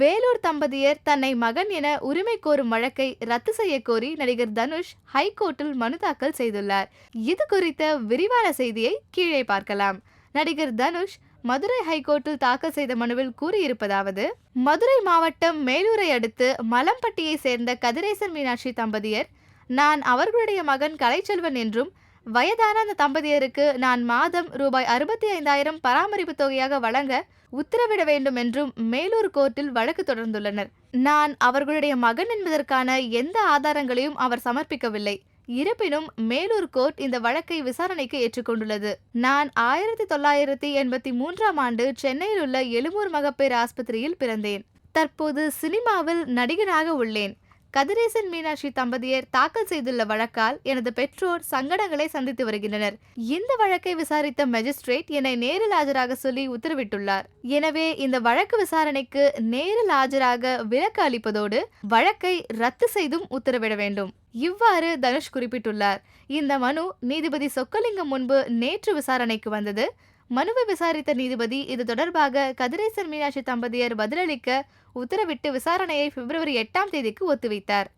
வேலூர் தம்பதியர் தன்னை மகன் என உரிமை கோரும் வழக்கை ரத்து செய்ய கோரி நடிகர் தனுஷ் ஹைகோர்ட்டில் மனு தாக்கல் செய்துள்ளார். இது குறித்த விரிவான செய்தியை கீழே பார்க்கலாம். நடிகர் தனுஷ் மதுரை ஹைகோர்ட்டில் தாக்கல் செய்த மனுவில் கூறியிருப்பதாவது மதுரை மாவட்டம் மேலூரை அடுத்து மலம்பட்டியை சேர்ந்த கதிரேசன் மீனாட்சி தம்பதியர் நான் அவர்களுடைய மகன் கலைச்செல்வன் என்றும் வயதான அந்த தம்பதியருக்கு நான் மாதம் ரூபாய் அறுபத்தி ஐந்தாயிரம் பராமரிப்பு தொகையாக வழங்க உத்தரவிட வேண்டும் என்றும் மேலூர் கோர்ட்டில் வழக்கு தொடர்ந்துள்ளனர். நான் அவர்களுடைய மகன் என்பதற்கான எந்த ஆதாரங்களையும் அவர் சமர்ப்பிக்கவில்லை. இருப்பினும் மேலூர் கோர்ட் இந்த வழக்கை விசாரணைக்கு ஏற்றுக்கொண்டுள்ளது. நான் ஆயிரத்தி தொள்ளாயிரத்தி எண்பத்தி மூன்றாம் ஆண்டு சென்னையில் உள்ள எழுமூர் மகப்பேறு ஆஸ்பத்திரியில் பிறந்தேன். தற்போது சினிமாவில் நடிகனாக உள்ளேன். கதிரேசன் மீனாட்சி தம்பதியர் தாக்கல் செய்துள்ள வழக்கால் எனது பெற்றோர் சங்கடங்களை சந்தித்து வருகின்றனர். இந்த வழக்கை விசாரித்த மெஜிஸ்ட்ரேட் என்னை நேரில் ஆஜராக சொல்லி உத்தரவிட்டுள்ளார். எனவே இந்த வழக்கு விசாரணைக்கு நேரில் ஆஜராக விலக்கு அளிப்பதோடு வழக்கை ரத்து செய்தும் உத்தரவிட வேண்டும். இவ்வாறு தனுஷ் குறிப்பிட்டுள்ளார். இந்த மனு நீதிபதி சொக்கலிங்கம் முன்பு நேற்று விசாரணைக்கு வந்தது. மனுவை விசாரித்த நீதிபதி இது தொடர்பாக கதிரேசன் மீனாட்சி தம்பதியர் பதிலளிக்க உத்தரவிட்டு விசாரணையை பிப்ரவரி எட்டாம் தேதிக்கு ஒத்திவைத்தார்.